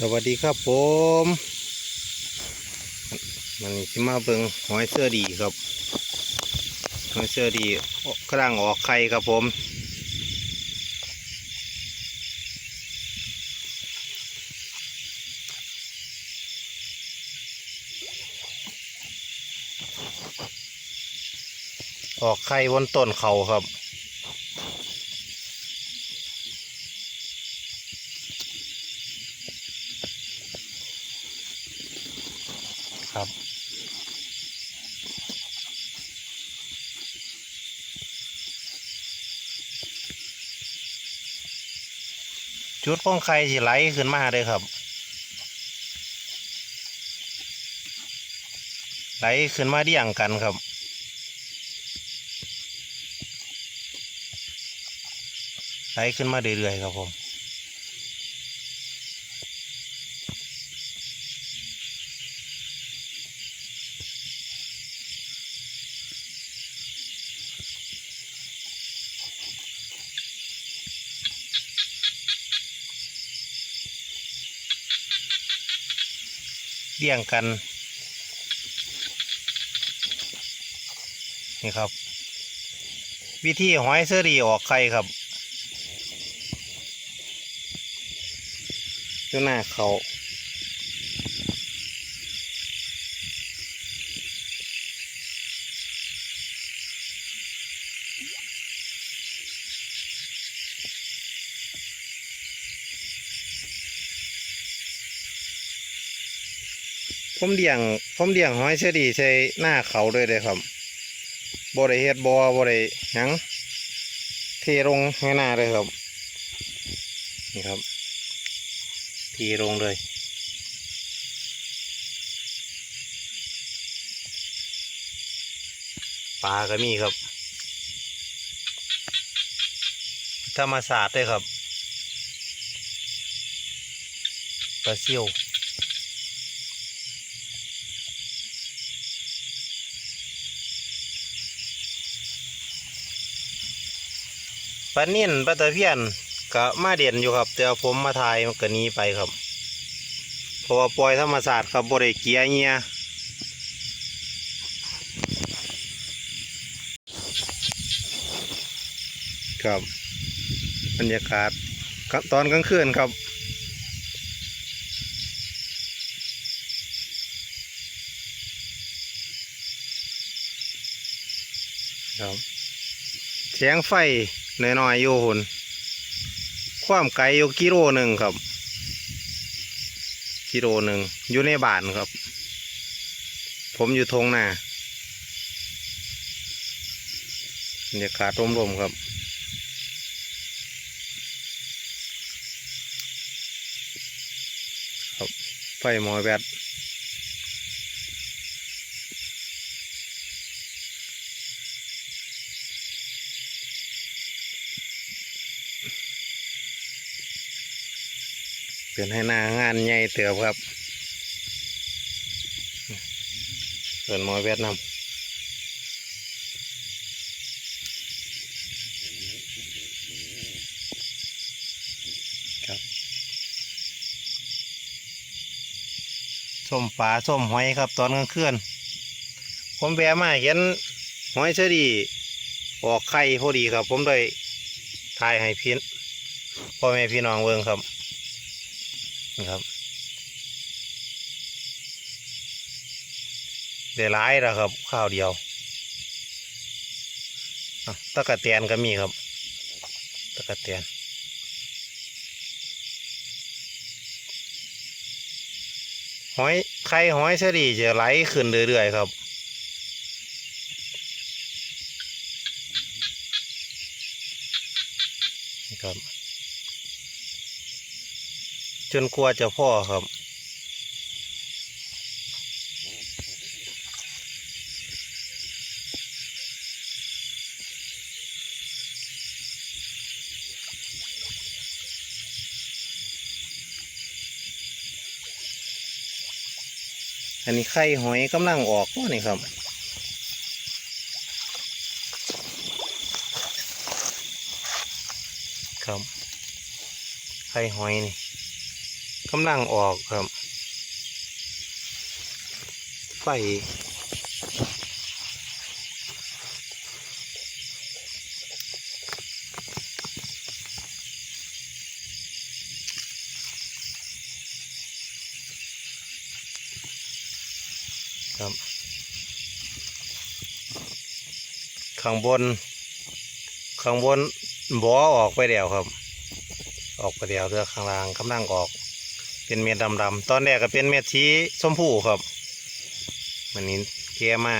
สวัสดีครับผมมันนี้สิมาเบิงหอยเสื้อดีครับหอยเสื้อดีกำลังออกไข่ครับผมออกไข่บนต้นเขาครับ ครับ จุดของไข่สิไหลขึ้นมาเลยครับ ไหลขึ้นมาเดี่ยงกันครับไหลขึ้นมาเรื่อยๆครับผม เลี่ยงกัน นี่ครับ วิธีหอยเสอรีออกไข่ครับอยู่หน้าเขา ผมเลี้ยงผมเลี้ยงหอยเสอรีใส่หน้าเขาด้วยเลยครับบ่ได้เฮ็ดบ่อบ่ได้หยังเทลงให้หน้าเลยครับ นี่ครับทีลงเลยปลาก็มีครับ ธรรมศาสตร์ด้วยครับปลาซิว ปลาเนิ่นปลาตะเพียนก็มาเด่นอยู่ครับ แต่ผมมาถ่ายมันก็นี้ไปครับเพราะว่าปล่อยธรรมศาสตร์ครับบริเกียเงียครับบรรยากาศตอนกลางคืนครับครับเสียงไฟ น่อยๆอยู่หุ่นความไกลอยู่กิโลหนึ่งครับ กิโลหนึ่งอยู่ในบ้านครับ ผมอยู่ทงนาบรรยากาศร่มๆครับ ครับไฟหมอแบต เป็นให้หน้างานใหญ่เติบครับเปิดหมอแบตนำครับส้มปลาส้มหอยครับ ตอนกลางคืนผมแวะมาเห็นหอยเชอรี่ออกไข่พอดีครับ ผมเลยถ่ายให้พี่พ่อแม่พี่น้องเบิ่งครับ นี่ครับเดี๋ยวร้ายแล้วครับ ข้าวเดียวตะกะเตียนก็มีครับตะกะเตียนหอยไข่หอยเฉลี่จะไหลขึ้นเรื่อยๆครับนะครับ จนกลัวจะพ่อครับ อันนี้ไข่หอยกำลังออกตัวนี่ครับครับไข่หอยนี่ กำลังออกครับ ไฟครับ ข้างบน ข้างบนบอออกไปแล้วครับ ออกไปแล้วเรือข้างล่างกำลังออก เป็นเม็ดดำๆตอนแรกก็เป็นเม็ดสีชมพูครับมันนี้แก่มา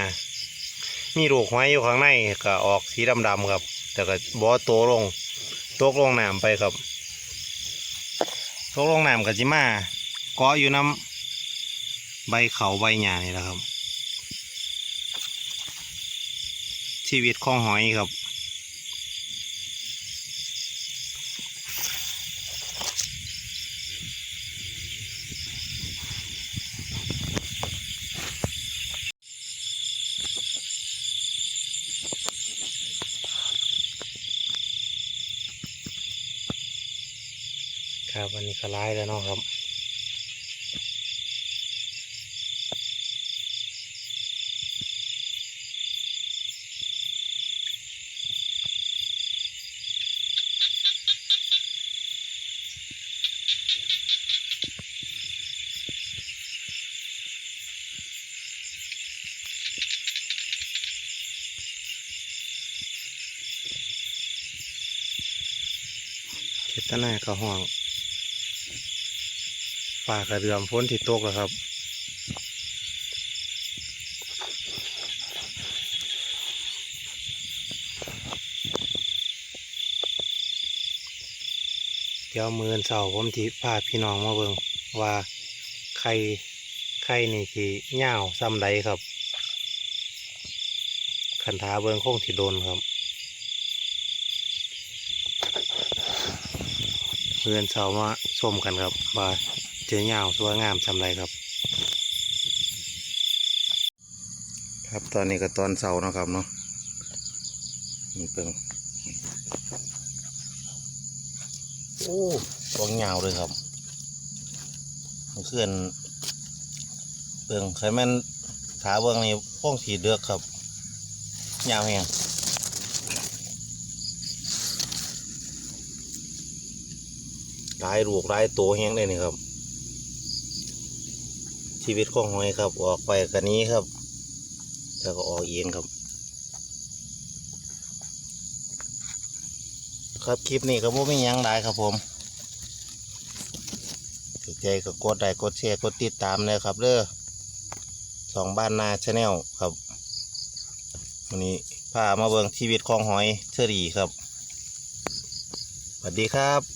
มีลูกไม้อยู่ข้างในก็ออกสีดำๆครับ แต่ก็บอโตลงตกลงน้ำไปครับตกลงน้ำกับจิมาเกาะอยู่น้ำใบเขาใบหญ้านี่แหละครับ ชีวิตของหอยครับ ครับวันนี้ก็ร้ายแล้วเนาะครับเจตนากระห้อง ฝ่ากระเดือมพ้นที่ตกแล้วครับเดี๋ยวมือนเสาผมที่พาพี่น้องมาเบิงว่าใครใครนี่ที่เง่าซ้ำใดครับคันท้าเบิ่งคงที่โดนครับเพื่อนเสามาชมกันครับว่า เจอเหงาสวยงามทำไรครับ ครับตอนนี้ก็ตอนเสาเนาะครับเนาะนี่เปิงโอ้ตัวเงาเลยครับเคลื่อนเปิงใครแม่นขาเบื้องนี่พ้องสีเดือกครับเหงาแหงหลายลูกหลายตัวแห้งเลยนี่ครับ ชีวิตของหอยครับ ออกไปกันนี้ครับ แล้วก็ออกเองครับ ครับคลิปนี้ก็บ่มียังหลายครับผมถูกใจก็กดไลค์กดแชร์กดติดตามเลยครับเด้อสองบ้านนาชาแนลครับวันนี้พามาเบิ่งชีวิตของหอยเชอรี่ครับสวัสดีครับ